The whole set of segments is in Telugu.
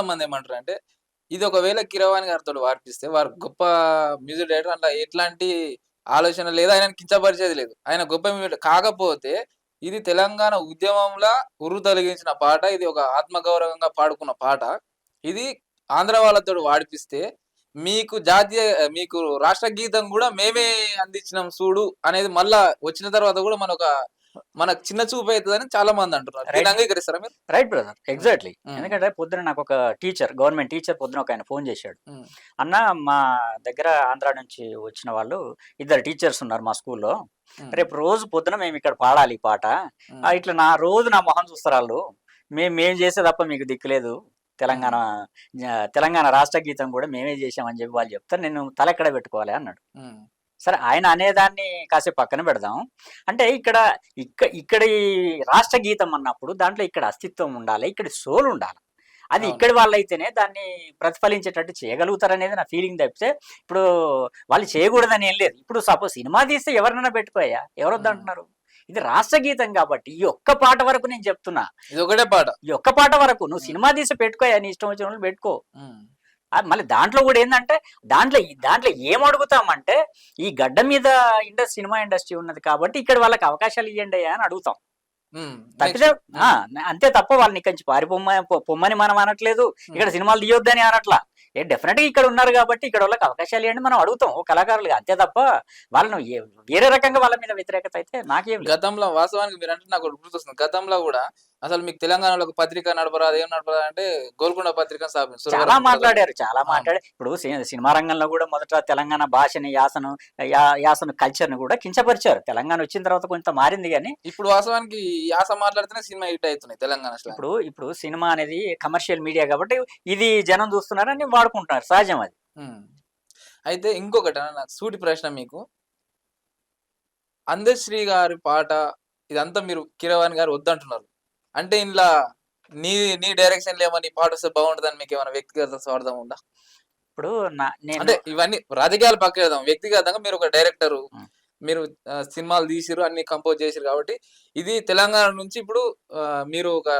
కొంతమంది ఏమంటారు అంటే ఇది ఒకవేళ కిరవాణి గారితో వార్పిస్తే వారు గొప్ప మ్యూజిక్ డైరెక్టర్ అట్లా ఎట్లాంటి ఆలోచన లేదు ఆయన కించపరిచేది లేదు. ఆయన గొప్ప మ్యూజిక్ కాకపోతే ఇది తెలంగాణ ఉద్యమంలో ఉర్రు తొలగించిన పాట ఇది ఒక ఆత్మగౌరవంగా పాడుకున్న పాట. ఇది ఆంధ్ర వాళ్ళతో వాడిపిస్తే మీకు జాతీయ మీకు రాష్ట్ర గీతం కూడా మేమే అందించినాం చూడు అనేది మళ్ళా వచ్చిన తర్వాత కూడా మన ఒక మన చిన్న చూపు అవుతుందని చాలా మంది అంటున్నారు. అంగీకరిస్తారా మీరు? Right brother exactly. ఎందుకంటే పొద్దున నాకు ఒక టీచర్ గవర్నమెంట్ టీచర్ పొద్దున ఒక ఆయన ఫోన్ చేశాడు. Mm. అన్న మా దగ్గర ఆంధ్ర నుంచి వచ్చిన వాళ్ళు ఇద్దరు టీచర్స్ ఉన్నారు మా స్కూల్లో. ఉమ్, రేపు రోజు పొద్దున మేము ఇక్కడ పాడాలి ఈ పాట. ఆ, ఇట్లా నా రోజు నా మొహం చూస్తారు వాళ్ళు. మేము మేము చేసే తప్ప మీకు దిక్కులేదు తెలంగాణ తెలంగాణ రాష్ట్ర గీతం కూడా మేమే చేసామని చెప్పి వాళ్ళు చెప్తారు. నేను తల ఎక్కడ పెట్టుకోవాలి అన్నాడు. సరే ఆయన అనేదాన్ని కాసేపు పక్కన పెడదాం. అంటే ఇక్కడ ఇక్కడ ఇక్కడ ఈ రాష్ట్ర గీతం అన్నప్పుడు దాంట్లో ఇక్కడ అస్తిత్వం ఉండాలి ఇక్కడ సోల్ ఉండాలి. అది. ఇక్కడి వాళ్ళైతేనే దాన్ని ప్రతిఫలించేటట్టు చేయగలుగుతారనేది నా ఫీలింగ్ తప్పితే ఇప్పుడు వాళ్ళు చేయకూడదని ఏం లేదు. ఇప్పుడు సపోజ్ సినిమా తీస్తే ఎవరినైనా పెట్టుకోయా ఎవరు వద్దంటున్నారు ఇది రాష్ట్ర గీతం కాబట్టి ఈ ఒక్క పాట వరకు నేను చెప్తున్నా. ఇది ఒకటే పాట. ఈ ఒక్క పాట వరకు నువ్వు సినిమా తీసి పెట్టుకోయా నీ ఇష్టం వచ్చిన వాళ్ళు పెట్టుకో మళ్ళీ దాంట్లో కూడా ఏంటంటే దాంట్లో దాంట్లో ఏం అడుగుతామంటే ఈ గడ్డ మీద ఇండస్ సినిమా ఇండస్ట్రీ ఉన్నది కాబట్టి ఇక్కడ వాళ్ళకి అవకాశాలు ఇవ్వండి అని అడుగుతాం. తప్పితే అంతే తప్ప వాళ్ళని ఇక్కడి నుంచి పారిపోమ్మ పొ- పొమ్మని మనం అనట్లేదు. ఇక్కడ సినిమాలు తీయొద్దని అనట్లా. ఏ డెఫినెట్గా ఇక్కడ ఉన్నారు కాబట్టి ఇక్కడ వాళ్ళకి అవకాశాలు ఇవ్వండి మనం అడుగుతాం. ఓ కళాకారులుగా అంతే తప్ప వాళ్ళను వేరే రకంగా వాళ్ళ మీద వ్యతిరేకత అయితే నాకేం గతంలో వాస్తవానికి మీరు అంటే నాకు గుర్తొస్తుంది. గతంలో కూడా అసలు మీకు తెలంగాణలో ఒక పత్రిక నడపరాదు ఏం నడపరాదు అంటే గోల్కొండ పత్రిక చాలా మాట్లాడారు చాలా మాట్లాడారు. ఇప్పుడు సినిమా రంగంలో కూడా మొదట తెలంగాణ భాషని యాసను యాసను కల్చర్ని కూడా కించపరిచారు. తెలంగాణ వచ్చిన తర్వాత కొంత మారింది కానీ ఇప్పుడు వాస్తవానికి ఈ యాస మాట్లాడితేనే సినిమా హిట్ అవుతున్నాయి తెలంగాణ. ఇప్పుడు ఇప్పుడు సినిమా అనేది కమర్షియల్ మీడియా కాబట్టి ఇది జనం చూస్తున్నారని వాడుకుంటున్నారు సహజం అది. అయితే ఇంకొకటి నాకు సూటి ప్రశ్న మీకు అందశ్రీ గారి పాట ఇదంతా మీరు కిరవాణి గారు వద్దంటున్నారు అంటే ఇంట్లో నీ నీ డైరెక్షన్ లేమని ఈ పాట వస్తే బాగుంటుందని మీకు ఏమైనా వ్యక్తిగత స్వార్థం ఉందా ఇప్పుడు అంటే ఇవన్నీ రాజకీయాలు పక్కేద్దాం వ్యక్తిగతంగా మీరు ఒక డైరెక్టర్. మీరు సినిమాలు తీసిరు అన్ని కంపోజ్ చేసిరు కాబట్టి ఇది తెలంగాణ నుంచి ఇప్పుడు ఆ, మీరు ఒక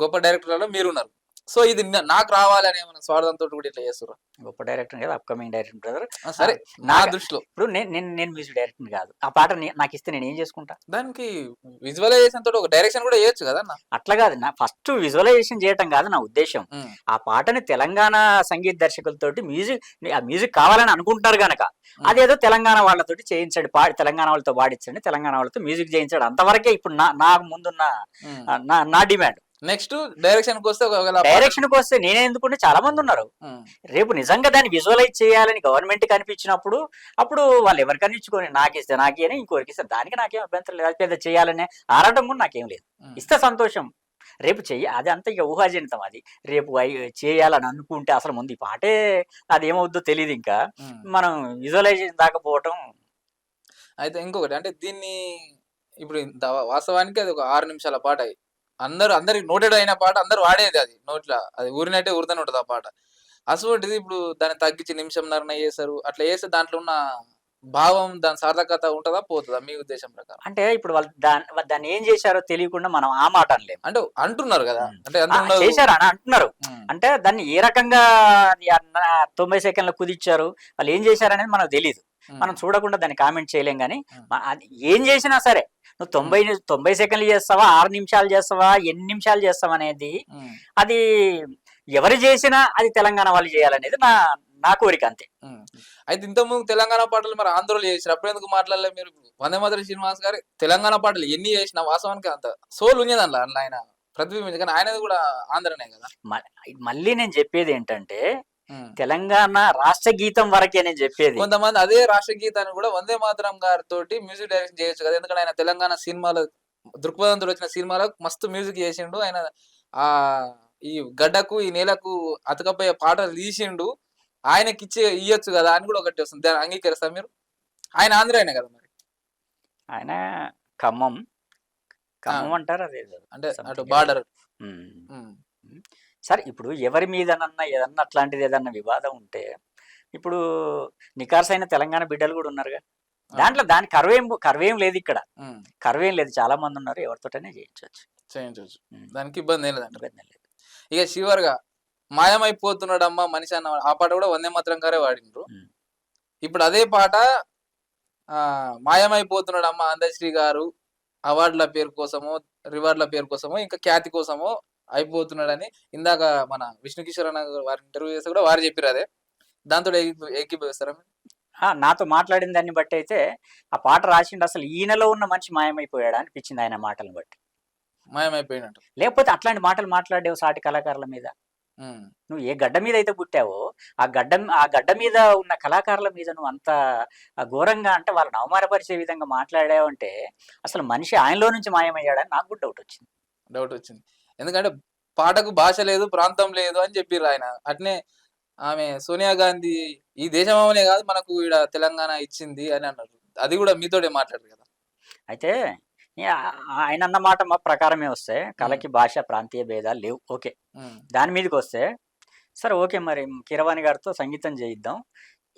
గొప్ప డైరెక్టర్లలో మీరున్నారు. సో ఇది నాకు రావాలని ఏమైనా స్వార్థంతో కూడా ఇట్లా చేస్తారు గొప్ప డైరెక్టర్ కదా అప్కమింగ్ డైరెక్టర్ బ్రదర్. సరే నా దృష్టిలో. ఇప్పుడు నేను నేను మ్యూజిక్ డైరెక్టర్ కాదు. ఆ పాట నాకు ఇస్తే నేను ఏం చేసుకుంటా? దానికి విజువలైజేషన్ తోటి ఒక డైరెక్షన్ కూడా చేయొచ్చు కదా అట్లా కాదు నా ఫస్ట్ విజువలైజేషన్ చేయటం కాదు నా ఉద్దేశం. ఆ పాటని తెలంగాణ సంగీత దర్శకులతోటి మ్యూజిక్ ఆ మ్యూజిక్ కావాలని అనుకుంటున్నారు గనక ఉం. అదేదో తెలంగాణ వాళ్ళతోటి చేయించాడు పాడి తెలంగాణ వాళ్ళతో పాడించండి తెలంగాణ వాళ్ళతో మ్యూజిక్ చేయించాడు. అంతవరకే ఇప్పుడు నా నాకు ముందున్న నా డిమాండ్. నెక్స్ట్ డైరెక్షన్ వస్తే డైరెక్షన్ వస్తే నేనే ఎందుకుంటే చాలా మంది ఉన్నారు. ఉం. రేపు నిజంగా దాన్ని విజువలైజ్ చేయాలని గవర్నమెంట్ కనిపించినప్పుడు అప్పుడు వాళ్ళు ఎవరికైనా ఇచ్చుకొని నాకు ఇస్తే నాకే అని ఇంకోరికి ఇస్తే దానికి నాకేం అభ్యంతరం లేదు. పెద్ద చేయాలనే ఆరాటం కూడా నాకేం లేదు. ఉం. ఇస్తే సంతోషం. రేపు చెయ్య. అది అంత ఇక ఊహాజనితం అది. రేపు చేయాలని అనుకుంటే అసలు ముందు ఈ పాటే అది ఏమవుద్దో తెలియదు ఇంకా. ఉం. మనం విజువలైజేషన్ దాకపోవటం అయితే ఇంకొకటి అంటే దీన్ని ఇప్పుడు వాస్తవానికి అది ఒక ఆరు నిమిషాల పాట. అందరు అందరికి నోటెడ్ అయిన పాట అందరు వాడేది అది నోట్ల. అది ఊరినట్టే ఊరితోనే ఉంటుంది ఆ పాట. అసలు ఇప్పుడు దాన్ని తగ్గించి నిమిషంన్నర చేస్తారు అట్లా చేస్తే దాంట్లో ఉన్న భావం దాని సార్థకత ఉంటుందా పోతుందా? మీ ఉద్దేశం ప్రకారం. అంటే ఇప్పుడు వాళ్ళు దాన్ని దాన్ని ఏం చేశారో తెలియకుండా మనం ఆ మాట అనలేము. అంటే అంటున్నారు కదా. అంటే. చేశారు అని అంటున్నారు. అంటే దాన్ని ఏ రకంగా తొంభై సెకండ్లు కుదిచ్చారు వాళ్ళు ఏం చేశారనేది మనకు తెలియదు. మనం చూడకుండా దాన్ని కామెంట్ చేయలేం కానీ అది ఏం చేసినా సరే నువ్వు తొంభై తొంభై సెకండ్లు చేస్తావా ఆరు నిమిషాలు చేస్తావా ఎన్ని నిమిషాలు చేస్తావా అనేది. అది ఎవరు చేసినా అది తెలంగాణ వాళ్ళు చేయాలనేది నా నా కోరిక అంతే. అయితే ఇంతకుముందు తెలంగాణ పాటలు మరి ఆంధ్రలో చేసారు అప్పుడు ఎందుకు మాట్లాడలే మీరు వందే మాతర శ్రీనివాస్ గారు తెలంగాణ పాటలు ఎన్ని చేసినా వాస్తవానికి అంత సోల్ దాంట్లో అందులో ఆయన ప్రతిబింబించి కానీ ఆయనది కూడా ఆంధ్రనే కదా మళ్ళీ నేను చెప్పేది ఏంటంటే. తెలంగాణ రాష్ట్ర గీతం వరకే నేను చెప్పేది. కొంతమంది అదే రాష్ట్ర గీతాన్ని కూడా వందే మాతరం గారితో మ్యూజిక్ డైరెక్షన్ చేయొచ్చు కదా. ఎందుకంటే ఆయన తెలంగాణ సినిమాలో దృక్పథంతో వచ్చిన సినిమాలకు మస్తు మ్యూజిక్ చేసిండు. ఆయన ఆ ఈ గడ్డకు ఈ నేలకు అతకపోయే పాటలు తీసిండు. ఆయనకి ఇచ్చే ఇయ్యొచ్చు కదా అని కూడా ఒకటి వస్తుంది. దాన్ని అంగీకరిస్తా మీరు? ఆయన ఆంధ్రాయనే కదా మరి? ఆయన ఖమ్మం. ఖమ్మం అంటారు అదే అంటే అటు. బార్డర్. సరే ఇప్పుడు ఎవరి మీదనన్నా ఏదన్నా అట్లాంటిది ఏదన్నా వివాదం ఉంటే ఇప్పుడు నికార్సైన తెలంగాణ బిడ్డలు కూడా ఉన్నారుగా. దాంట్లో దాని కరువేం కరువేం లేదు ఇక్కడ. కరువేం లేదు. చాలా మంది ఉన్నారు. ఎవరితోటనే చేయించవచ్చు. చేయించవచ్చు. దానికి ఇబ్బంది ఏం లేదంట ఇబ్బంది లేదు. ఇక చివరిగా మాయమైపోతున్నాడమ్మా మనిషి అన్న ఆ పాట కూడా వందే మాత్రం గారే వాడిండ్రు ఉమ్. ఇప్పుడు అదే పాట ఆ మాయమైపోతున్నాడమ్మా అందశ్రీ గారు అవార్డుల పేరు కోసమో రివార్డుల పేరు కోసమో ఇంకా ఖ్యాతి కోసమో అయిపోతున్నాడని ఇందాక మన విష్ణు కిషోర్ అన్న వారి ఇంటర్వ్యూ చేస్తే కూడా వారు చెప్పారు అదే. దాంతో ఏకీ- ఏకీభవిస్తారా నాతో మాట్లాడిన దాన్ని బట్టి అయితే ఆ పాట రాసిండు అసలు ఈయనలో ఉన్న మనిషి మాయమైపోయాడా అనిపించింది ఆయన మాటలను బట్టి. మాయమైపోయినట్టు. లేకపోతే అట్లాంటి మాటలు మాట్లాడేవు సాటి కళాకారుల మీద. నువ్వు ఏ గడ్డ మీద అయితే పుట్టావో ఆ గడ్డ ఆ గడ్డ మీద ఉన్న కళాకారుల మీద నువ్వు అంత ఘోరంగా అంటే వాళ్ళని అవమానపరిచే విధంగా మాట్లాడావు అంటే అసలు మనిషి ఆయనలో నుంచి మాయమయ్యాడని నాకు కూడా డౌట్ వచ్చింది. డౌట్ వచ్చింది. ఎందుకంటే పాటకు భాష లేదు ప్రాంతం లేదు అని చెప్పిర్రు ఆయన. అట్నే ఆమె సోనియా గాంధీ ఈ దేశం అవనే కాదు మనకు ఈడ తెలంగాణ ఇచ్చింది అని అన్నారు. అది కూడా మీతోటే మాట్లాడారు కదా. అయితే ఆయన అన్న మాట మా ప్రకారమే వస్తే కళకి భాష ప్రాంతీయ భేదాలు లేవు. ఓకే. దాని మీదకి వస్తే సరే ఓకే మరి కీరవాణి గారితో సంగీతం చేయిద్దాం.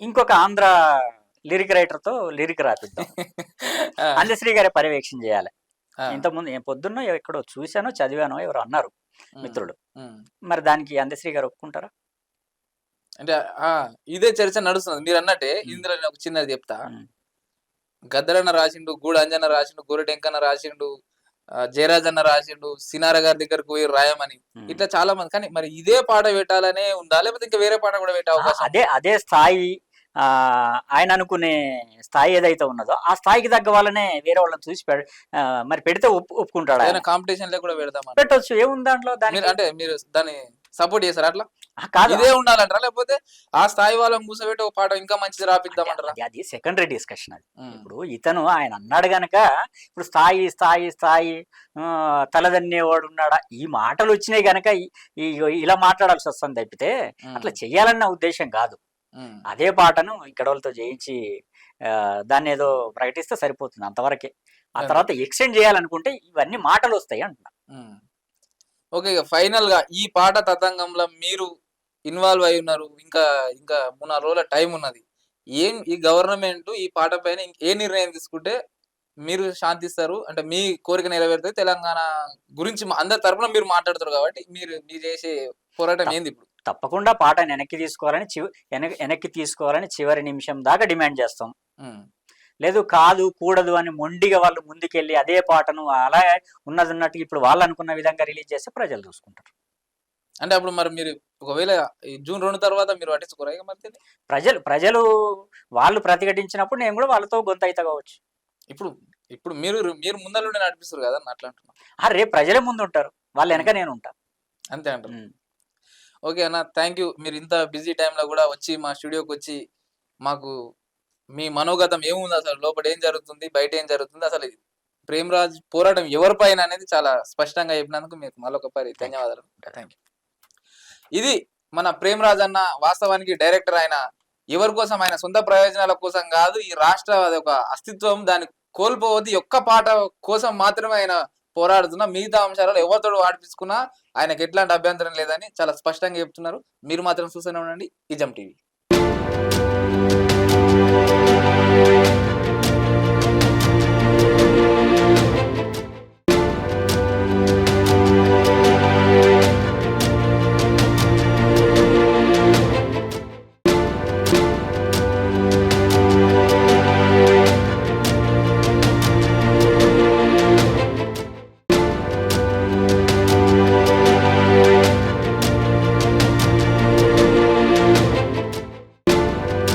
ఇంకొక ఆంధ్ర లిరిక్ రైటర్తో లిరిక్ రాపిద్దాం. అందశ్రీ గారి పర్యవేక్షణ చేయాలి. ఇంతకుముందు నేను పొద్దున్న ఎక్కడో చూశానో చదివానో ఎవరు అన్నారు మిత్రుడు. మరి దానికి అందశ్రీ గారు ఒప్పుకుంటారా? అంటే ఆ ఇదే చర్చ నడుస్తుంది మీరు అన్నట్టే. ఇందులో నేను ఒక చిన్నది చెప్తా. గద్దరన్న రాసిండు గూడ అంజన్న రాసిండు గోరటెంకన్న రాసిండు జయరాజ్ అన్న రాసిండు సినార గారి దగ్గరకు పోయి రాయమని. ఇట్లా చాలా మంది. కానీ మరి ఇదే పాట పెట్టాలనే ఉందా? లేకపోతే ఇంకా వేరే పాట కూడా పెట్టే అవకాశం అదే అదే స్థాయి ఆయన అనుకునే స్థాయి ఏదైతే ఉన్నదో ఆ స్థాయికి తగ్గ వాళ్ళనే వేరే వాళ్ళని చూసి మరి పెడితే ఒప్పు ఒప్పుకుంటాడు కాంపిటీషన్లో కూడా పెడదామని పెట్టొచ్చు. ఏముంది దాంట్లో? మీరు అంటే మీరు దాన్ని సపోర్ట్ చేస్తారా అట్లా? కాదు. ఇదే ఉండాలంటారా? లేకపోతే ఆ స్థాయి వాళ్ళని కూర్చోబెట్టి ఒక పాట ఇంకా మంచిది రాపిద్దామంటారా? అది- సెకండరీ డిస్కషన్ అది. ఇప్పుడు ఇతను ఆయన అన్నాడు గనక ఇప్పుడు స్థాయి స్థాయి స్థాయి తలదన్నేవాడు ఉన్నాడా? ఈ మాటలు వచ్చినాయి గనక ఇలా మాట్లాడాల్సి వస్తుంది తప్పితే అట్లా చెయ్యాలన్న ఉద్దేశం కాదు. అదే పాటను ఇక్కడ వాళ్ళతో చేయించి దాన్ని ఏదో ప్రకటిస్తే సరిపోతుంది అంతవరకే. ఆ. తర్వాత ఎక్స్టెండ్ చేయాలనుకుంటే ఇవన్నీ మాటలు వస్తాయి అంటున్నా. ఓకే ఫైనల్గా ఈ పాట తతంగంలో మీరు ఇన్వాల్వ్ అయి ఉన్నారు. ఇంకా ఇంకా మూడు నాలుగు రోజుల టైం ఉన్నది. ఏం ఈ గవర్నమెంట్ ఈ పాట పైన ఏ నిర్ణయం తీసుకుంటే మీరు శాంతిస్తారు? అంటే మీ కోరిక నెరవేరుతుంది తెలంగాణ గురించి అందరి తరపున మీరు మాట్లాడుతారు కాబట్టి మీరు మీరు చేసే పోరాటం ఏంది ఇప్పుడు? తప్పకుండా పాటను వెనక్కి తీసుకోవాలని చివ వెనక్కి తీసుకోవాలని చివరి నిమిషం దాకా డిమాండ్ చేస్తాం. లేదు కాదు కూడదు అని మొండిగా వాళ్ళు ముందుకెళ్ళి అదే పాటను అలా ఉన్నది ఉన్నట్టు ఇప్పుడు వాళ్ళు అనుకున్న విధంగా రిలీజ్ చేస్తే ప్రజలు చూసుకుంటారు. అంటే అప్పుడు మరి మీరు ఒకవేళ జూన్ రెండు తర్వాత మీరు పట్టించుకోరా మరి? ప్రజలు ప్రజలు వాళ్ళు ప్రతిఘటించినప్పుడు నేను కూడా వాళ్ళతో గొంత అయితే కావచ్చు. ఇప్పుడు ఇప్పుడు మీరు మీరు ముందర నడిపిస్తారు కదా అట్లా అంటున్నా. ఆ రేపు ప్రజలే ముందు ఉంటారు వాళ్ళ వెనక నేను ఉంటా. అంతే అంటారు. ఓకే అన్న థ్యాంక్ యూ మీరు ఇంత బిజీ టైంలో కూడా వచ్చి మా స్టూడియోకి వచ్చి మాకు మీ మనోగతం ఏముంది అసలు? లోపల ఏం జరుగుతుంది? బయట ఏం జరుగుతుంది? అసలు ప్రేమరాజ్ పోరాటం ఎవరిపైన అనేది చాలా స్పష్టంగా చెప్పినందుకు మీకు మరొకసారి ధన్యవాదాలు. థ్యాంక్ యూ ఇది మన ప్రేమరాజ్ అన్న వాస్తవానికి డైరెక్టర్ ఆయన ఎవరి కోసం? ఆయన సొంత ప్రయోజనాల కోసం కాదు ఈ రాష్ట్ర అది ఒక అస్తిత్వం. దాన్ని కోల్పోవద్దు. ఒక్క పాట కోసం మాత్రమే ఆయన పోరాడుతున్నా మిగతా అంశాలలో ఎవరితో ఆడిపించుకున్నా ఆయనకు ఎట్లాంటి అభ్యంతరం లేదని చాలా స్పష్టంగా చెప్తున్నారు. మీరు మాత్రం చూస్తూనే ఉండండి. Ism TV.